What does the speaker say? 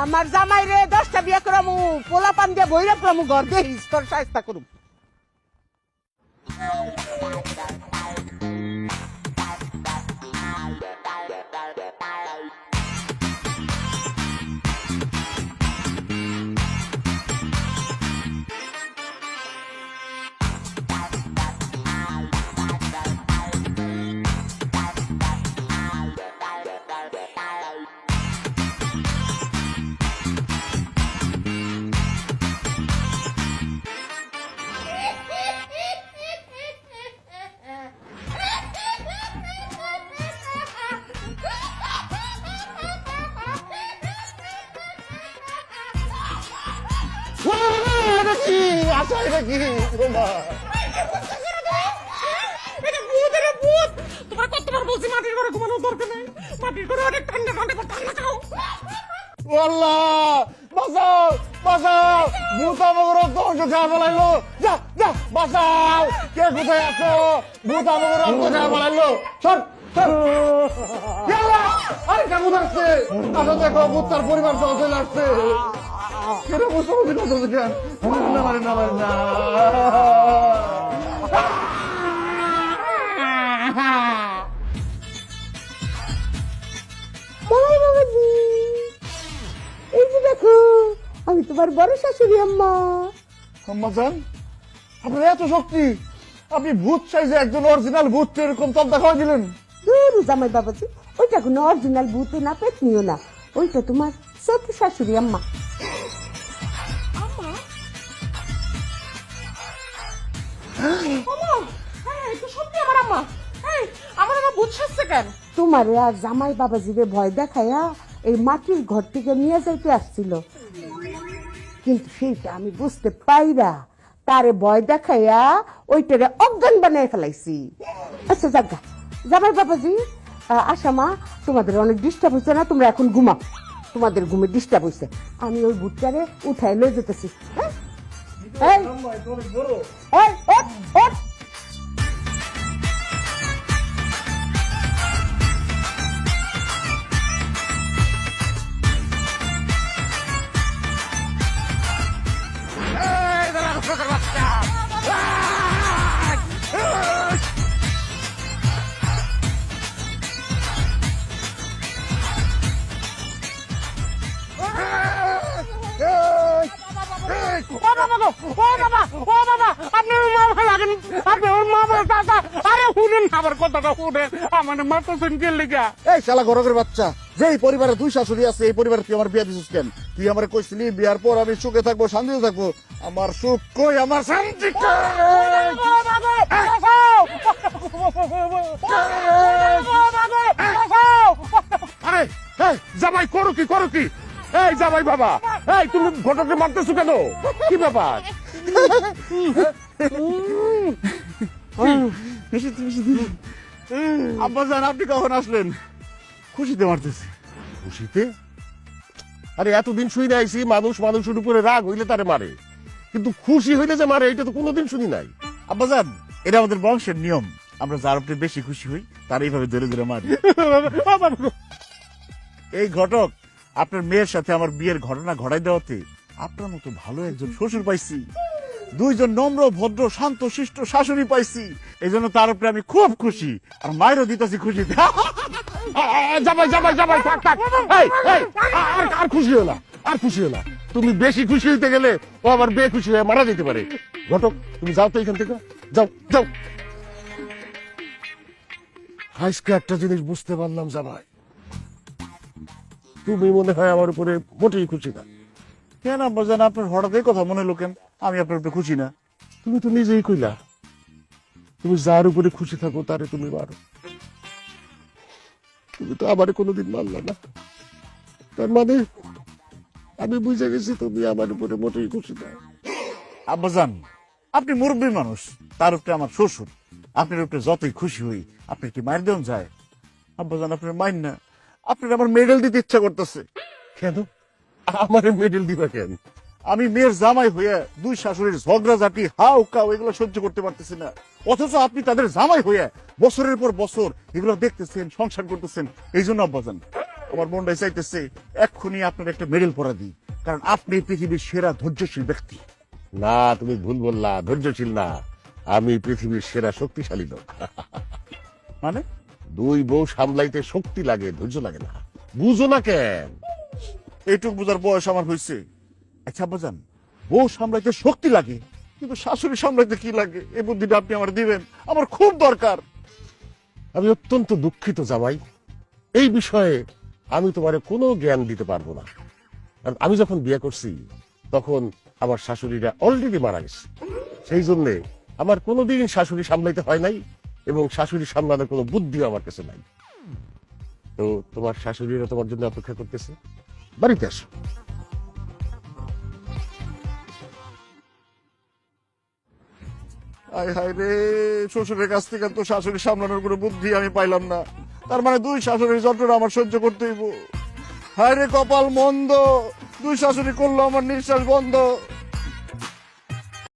আমার জামাই রে দশটা বিয়ে করামু পোলা পান দিয়ে বইরা করামু ঘর দিয়ে। তোর সাহস্তা করুম। আচ্ছা এটা কি ভূত। তোমার কতবার বলছি মাটির ঘরে ঘুমানোর দরকার নেই? মাটির ঘরে অনেক ঠান্ডা ঠান্ডা ঠান্ডা খাও। আল্লাহ বাঁচাও বাঁচাও। ভূত আমাকে রক্ত অংশ খেয়ে যা যা বাঁচাও। কে কোথায় আছো? ভূত খেয়ে ফেলাইলো সর সর। আরে কেমন আসছে আসো দেখো ভূত তার পরিবার চলে আসছে। কেন বুঝতে পারছি কত থেকে না মারে না মারে না এই যে দেখো আমি তোমার বড় শাশুড়ি আম্মা আম্মাজান আপনার এত শক্তি আপনি ভূত সাইজে একজন অরিজিনাল ভূত, এরকম তপ দেখা দিলেন। দূর জামাই বাবাজি, ওইটা কোনো অরিজিনাল ভূত না, পেতনিও না। ওইটা তোমার সত্যি শাশুড়ি আম্মা। সত্যি আর জামাই বাবাজিরে ভয় দেখাইয়া এই মাটির ঘর থেকে নিয়ে যাইতে আসছিল। কিন্তু সেইটা আমি বুঝতে পাইরা তারে ভয় দেখাইয়া ওইটারে অজ্ঞান বানাই ফেলাইছি। আচ্ছা যাগা জামাই বাবাজি আশা মা, তোমাদের অনেক ডিস্টার্ব হয়েছে না? তোমরা এখন ঘুমাও। তোমাদের ঘুমে ডিস্টার্ব হয়েছে আমি ওই বুটটারে উঠাই লয়ে যেতেছি হ্যাঁ? এই, কথাটা শুনেন আমার মারতেছেন কে লিগা? এই শালা গরগের বাচ্চা যেই পরিবারে দুই শাশুড়ি আছে এই পরিবারে তুই আমার বিয়া দিছিস কেন? তুই আমার কইছিলি বিয়ার পর আমি সুখে থাকব শান্তিতে থাকব। আমার সুখ কই? আমার শান্তি আরে জামাই করো কি করো কি? এই জামাই বাবা এই তুমি ঘটকে মারতেছো কেন? কি ব্যাপার? আপনি কখন আসলেন? খুশিতে মারতেছি। খুশিতে? আরে এতদিন শুই মানুষ মানুষের উপরে রাগ হইলে তারে মারে। কিন্তু খুশি হইলে যে মারে এটা তো কোনোদিন শুনি নাই। আব্বাজান এটা আমাদের বংশের নিয়ম। আমরা যার উপরে বেশি খুশি হই তার এইভাবে ধরে ধরে মারি। এই ঘটক আপনার মেয়ের সাথে আমার বিয়ের ঘটনা ঘটাই দেওয়াতে আপনার মতো ভালো একজন শ্বশুর পাইছি। দুইজন নম্র ভদ্র শান্ত শিষ্ট শাশুড়ি পাইছি। এই জন্য তার উপরে আমি খুব খুশি। আর মায়েরও দিতেছি জামাই জামাই জামাই থাক থাক। আ- আর খুশি হলা? আর খুশি হলা? তুমি বেশি খুশি হইতে গেলে ও আবার বে খুশি হয়ে মারা যেতে পারে। ঘটক তুমি যাও তো এখান থেকে। যাও যাও। আজকে একটা জিনিস বুঝতে পারলাম জামাই তুমি মনে হয় আমার উপরে মোটেই খুশি না। কেন আব্বাজান আপনার হঠাৎ এই কথা মনে হলো কেন? আমি আপনার উপরে খুশি না। তুমি তো নিজেই কইলা তুমি যার উপরে খুশি থাকো তারে তুমি মারো। তুমি তো আমারে কোনোদিন মারলা না। তার মানে আমি বুঝে গেছি তুমি আমার উপরে মোটেই খুশি না। আব্বাজান আপনি মুরব্বী মানুষ তার উপরে আমার শ্বশুর। আপনার উপরে যতই খুশি হই আপনি কি মায়ের দেন যায়? আব্বাজান আপনার মাইন না। আপনার আমার মেডেল দিতে ইচ্ছা করতেছে। কেন? আমার মেডেল দিবা কেন? আমি মেয়ের জামাই হয়ে দুই শাশুড়ির ঝগড়া জাতি হাও কাও এগুলো সহ্য করতে পারতেছি না। অথচ আপনি তাদের জামাই হয়ে বছরের পর বছর এগুলো দেখতেছেন সংসার করতেছেন। এই জন্য আব্বাজান আমার মনটাই চাইতেছে এক্ষুনি আপনার একটা মেডেল পরা দিই। কারণ আপনি পৃথিবীর সেরা ধৈর্যশীল ব্যক্তি। না তুমি ভুল বললা ধৈর্যশীল না। আমি পৃথিবীর সেরা শক্তিশালী লোক। মানে? দুই বউ সামলাইতে শক্তি লাগে ধৈর্য লাগে না। বুঝো না কেন? এইটুক বোঝার বয়স আমার হয়েছে আচ্ছা বাজান বউ সামলাইতে শক্তি লাগে, কিন্তু শাশুড়ি সামলাইতে কি লাগে? এই বুদ্ধিটা আপনি আমার দিবেন, আমার খুব দরকার। আমি অত্যন্ত দুঃখিত জামাই, এই বিষয়ে আমি তোমারে কোনো জ্ঞান দিতে পারব না। কারণ আমি যখন বিয়ে করছি, তখন আমার শাশুড়িরা অলরেডি মারা গেছে। সেই জন্যে আমার কোনোদিন শাশুড়ি সামলাইতে হয় নাই, এবং শাশুড়ি সামলানোর কোনো বুদ্ধিও আমার কাছে নাই। তো তোমার শাশুড়িরা তোমার জন্য অপেক্ষা করতেছে? বাড়িতে আসো। আয় হায় রে, শ্বশুরের কাছ থেকে তো শাশুড়ি সামলানোর কোনো বুদ্ধি আমি পাইলাম না। তার মানে দুই শাশুড়ির যন্ত্রণা আমার সহ্য করতে হইব। হায় রে কপাল মন্দ, দুই শাশুড়ি করল আমার নিঃশ্বাস বন্ধ।